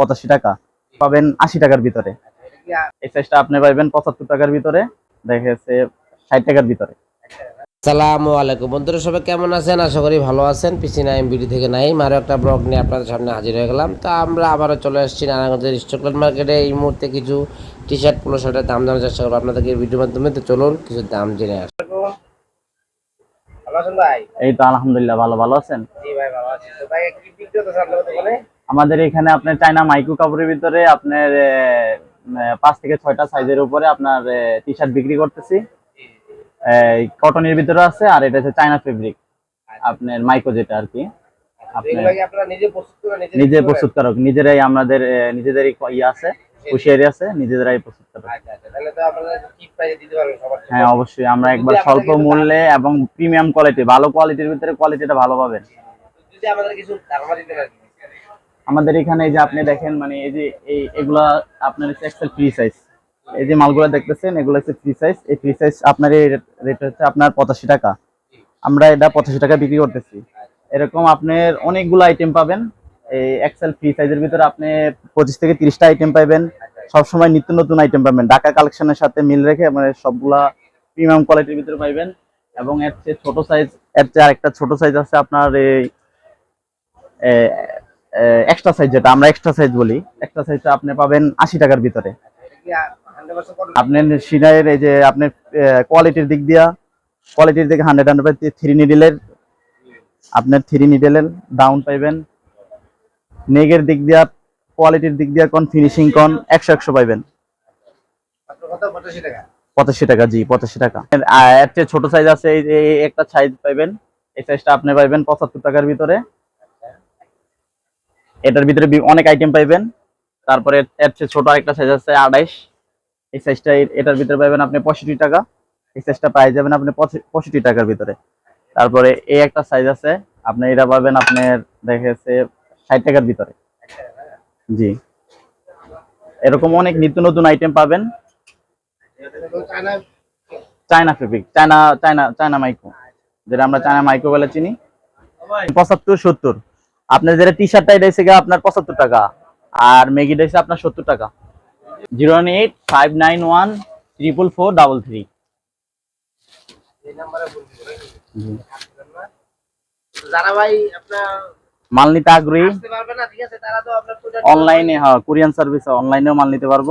পঁচাশি টাকা। পাবেন আশি টাকার ভিতরে। এই সাইজটা আপনি পাবেন পঁচাত্তর টাকার ভিতরে দেখা যাচ্ছে ষাট টাকার ভিতরে। সালামু আলাইকুম। বন্ধুরা সবাই কেমন আছেন? আশা করি ভালো আছেন। পিসি নাইম বিডি থেকে নাইম আরও একটা ব্লগ নিয়ে আপনাদের সামনে হাজির হয়ে গেলাম। তো আমরা আবারও চলে এসেছি নারায়ণগঞ্জের স্টকল্যান্ড মার্কেটে এই মুহূর্তে কিছু টি শার্ট পোলো শার্টের দাম জানার চেষ্টা করব আপনাদেরকে। ভিডিওর মাধ্যমে তো চলুন কিছু দাম জেনে আসি। ভাই? এই তো আলহামদুলিল্লাহ ভালো ভালো আছেন? জি ভাই ভালো আছি। তো ভাই কি বিক্রি হতেছে আপনাদের দোকানে? আমাদের এখানে আপনার চাইনা মাইক্রো কাপড়ের ভিতরে আপনার পাঁচ থেকে ছয়টা সাইজের উপরে আপনার টি শার্ট বিক্রি করতেছি। কটনের ভিতরে আছে আর এটা হচ্ছে চাইনা ফেব্রিক আপনার মাইক্রো যেটা আর কি। আপনারা নিজে প্রস্তুত করে নিজে নিজে বিক্রি করেন? প্রস্তুতকারক নিজেরাই আমাদের আহ, নিজেদেরই ইয়ে আছে হুঁশিয়ারি আছে নিজেরাই প্রস্তুত করো। আচ্ছা আচ্ছা। হ্যাঁ অবশ্যই আমরা একবার স্বল্প মূল্যে এবং প্রিমিয়াম কোয়ালিটি ভালো কোয়ালিটির ভিতরে কোয়ালিটিটা ভালো পাবেন। আমাদের কিছু আমাদের এখানে যে আপনি দেখেন মানে এই যে এই এগুলা আপনার হচ্ছে এক্সেল ফ্রি সাইজ এই যে মালগুলো দেখতেছেন, এগুলো হচ্ছে ফ্রি সাইজ এই ফ্রি সাইজ আপনার রেট হচ্ছে আপনার পঁচাশি টাকা। আমরা এটা পঁচাশি টাকা বিক্রি করতেছি। এরকম আপনার অনেকগুলো আইটেম পাবেন। এই এক্সেল ফ্রি সাইজের ভিতরে আপনি পঁচিশ থেকে তিরিশটা আইটেম পাবেন সবসময় নিত্য নতুন আইটেম পাবেন। ঢাকা কালেকশনের সাথে মিল রেখে মানে সবগুলা প্রিমিয়াম কোয়ালিটির ভিতরে পাইবেন। এবং এর চেয়ে ছোট সাইজ এর চেয়ে আরেকটা ছোট সাইজ আছে আপনার এই এক্সট্রা সাইজ যেটা আমরা এক্সট্রা সাইজ বলি এক্সট্রা সাইজটা আপনি পাবেন আশি টাকার ভিতরে। আপনার সিনাইয়ের এই যে আপনার কোয়ালিটির দিক দিয়া কোয়ালিটির দিকে হান্ড্রেড হান্ড্রেড থ্রি নিডেলের আপনার থ্রি নিডেলের ডাউন পাইবেন। নেগের দিক দিয়া কোয়ালিটির দিক দিয়া কোন ফিনিশিং কোন একশো একশো পাইবেন। পঁচাশি টাকা, জি, পঁচাশি টাকা। ছোট সাইজ আছে, এই একটা সাইজ পাইবেন। এই সাইজটা আপনি পাইবেন পঁচাত্তর টাকার ভিতরে। এটার ভিতরে অনেক আইটেম পাইবেন। তারপরে এর চেয়ে ছোট আরেকটা সাইজ আছে, আড়াইশ। এই সাইজটা এটার ভিতরে পাইবেন আপনি পঁয়ষট্টি টাকা। এই সাইজটা পাই যাবেন আপনি পঁয়ষট্টি টাকার ভিতরে। তারপরে এই একটা সাইজ আছে, আপনি এটা পাবেন আপনার দেখা যাচ্ছে ষাট টাকার ভিতরে। জি। এরকম অনেক নিত্য নতুন আইটেম পাবেন। China fabric China China China micro যেটা আমরা চায়না মাইক্রো বলে চিনি। পঁচাত্তর, সত্তর। আপনার যেটা টি শার্টটা এটা হচ্ছে আপনার পঁচাত্তর টাকা। আর ম্যাগিটা হচ্ছে আপনার সত্তর টাকা। Zero one eight, five nine one, triple four, double three. মাল নিতে আগ্রহী? অনলাইনে হ্যাঁ কোরিয়ান অনলাইনেও মাল নিতে পারব।